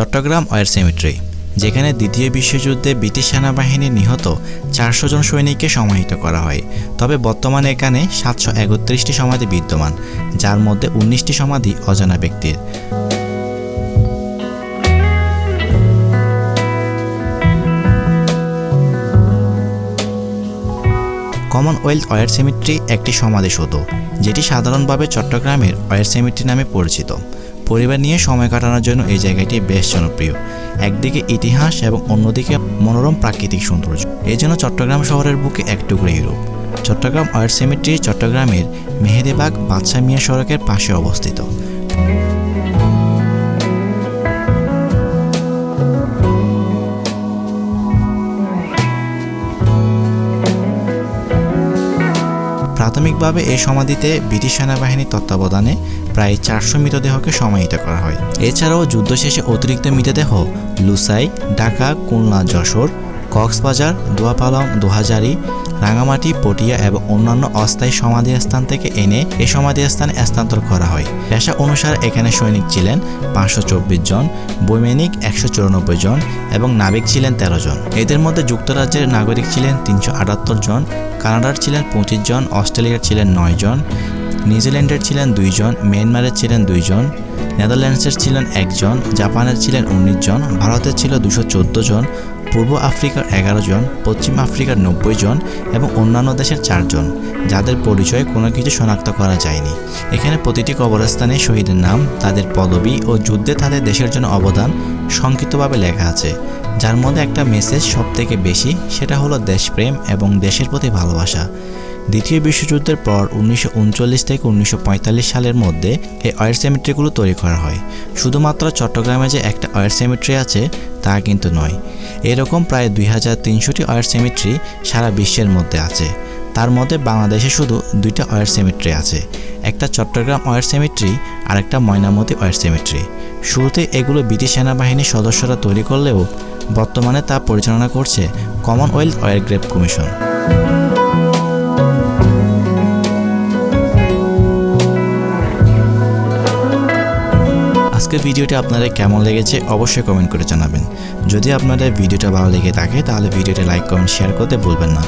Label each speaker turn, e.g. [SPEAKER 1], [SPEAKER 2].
[SPEAKER 1] Chittagong war cemetery, যেখানে দ্বিতীয় বিশ্বযুদ্ধে ব্রিটিশ সেনাবাহিনী নিহত চারশো জন সৈনিককে সমাহিত করা হয়। তবে বর্তমানে এখানে সাতশো একত্রিশটি সমাধি বিদ্যমান, যার মধ্যে উনিশটি সমাধি অজানা ব্যক্তির। কমনওয়েলথ ওয়ার সেমিট্রি একটি সমাধিসৌধ, যেটি সাধারণভাবে চট্টগ্রামের ওয়ার সেমিট্রি নামে পরিচিত। পরিবার নিয়ে সময় কাটানোর জন্য এই জায়গাটি বেশ জনপ্রিয়। একদিকে ইতিহাস এবং অন্যদিকে মনোরম প্রাকৃতিক সৌন্দর্য। এই জন্য চট্টগ্রাম শহরের বুকে এক টুকরো ইউরোপ। চট্টগ্রাম ওয়ার সেমিট্রি চট্টগ্রামের মেহেদিবাগ বাদশাহ মিয়া সড়কের পাশে অবস্থিত। প্রাথমিকভাবে এই সমাধিতে ব্রিটিশ সেনাবাহিনীর তত্ত্বাবধানে প্রায় চারশো মৃতদেহকে সমাহিত করা হয়। এছাড়াও যুদ্ধ শেষে অতিরিক্ত মৃতদেহ লুসাই, ঢাকা, খুলনা, যশোর, কক্সবাজার, দোয়াপালং, দোহাজারি রাঙামাটি, পটিয়া এবং অন্যান্য অস্থায়ী সমাধি স্থান থেকে এনে এ সমাধি স্থানে স্থানান্তর করা হয়। পেশা অনুসারে এখানে সৈনিক ছিলেন পাঁচশো চব্বিশ জন, বৈমানিক একশো চুরানব্বই জন এবং নাবিক ছিলেন তেরো জন। এদের মধ্যে যুক্তরাজ্যের নাগরিক ছিলেন তিনশো আটাত্তর জন, কানাডার ছিলেন পঁচিশ জন, অস্ট্রেলিয়ার ছিলেন নয় জন, নিউজিল্যান্ডের ছিলেন দুইজন মিয়ানমারের ছিলেন দুইজন নেদারল্যান্ডসের ছিলেন একজন জাপানের ছিলেন উনিশ জন, ভারতের ছিল দুশো জন পূর্ব আফ্রিকার এগারো জন, পশ্চিম আফ্রিকার নব্বই জন এবং অন্যান্য দেশের চারজন যাদের পরিচয় কোনো কিছু শনাক্ত করা যায়নি। এখানে প্রতিটি কবরস্থানে শহীদের নাম, তাদের পদবি ও যুদ্ধে তাদের দেশের জন্য অবদান সংক্ষিপ্তভাবে লেখা আছে। যার মধ্যে একটা মেসেজ সবথেকে বেশি, সেটা হলো দেশপ্রেম এবং দেশের প্রতি ভালোবাসা। দ্বিতীয় বিশ্বযুদ্ধের পর উনিশশো উনচল্লিশ থেকে উনিশশো পঁয়তাল্লিশ সালের মধ্যে এই অয়ের সেমিট্রিগুলো তৈরি করা হয়। শুধুমাত্র চট্টগ্রামে যে একটা অয়ের সেমিট্রি আছে, তা কিন্তু নয়। এরকম প্রায় দুই হাজার তিনশোটি অয়ের সেমিট্রি সারা বিশ্বের মধ্যে আছে। তার মধ্যে বাংলাদেশে শুধু দুইটা অয়ের সেমিট্রি আছে। একটা চট্টগ্রাম অয়ের সেমিট্রি আর একটা ময়নামতি অয়ের সেমিট্রি শুরুতে এগুলো ব্রিটিশ সেনাবাহিনীর সদস্যরা তৈরি করলেও বর্তমানে তা পরিচালনা করছে কমনওয়েলথ অয়ের গ্রেপ কমিশন আজকের ভিডিওটি আপনাদের কেমন লেগেছে অবশ্যই কমেন্ট করে জানাবেন। যদি আপনাদের ভিডিওটা ভালো লেগে থাকে, তাহলে ভিডিওটা লাইক কমেন্ট শেয়ার করতে ভুলবেন না।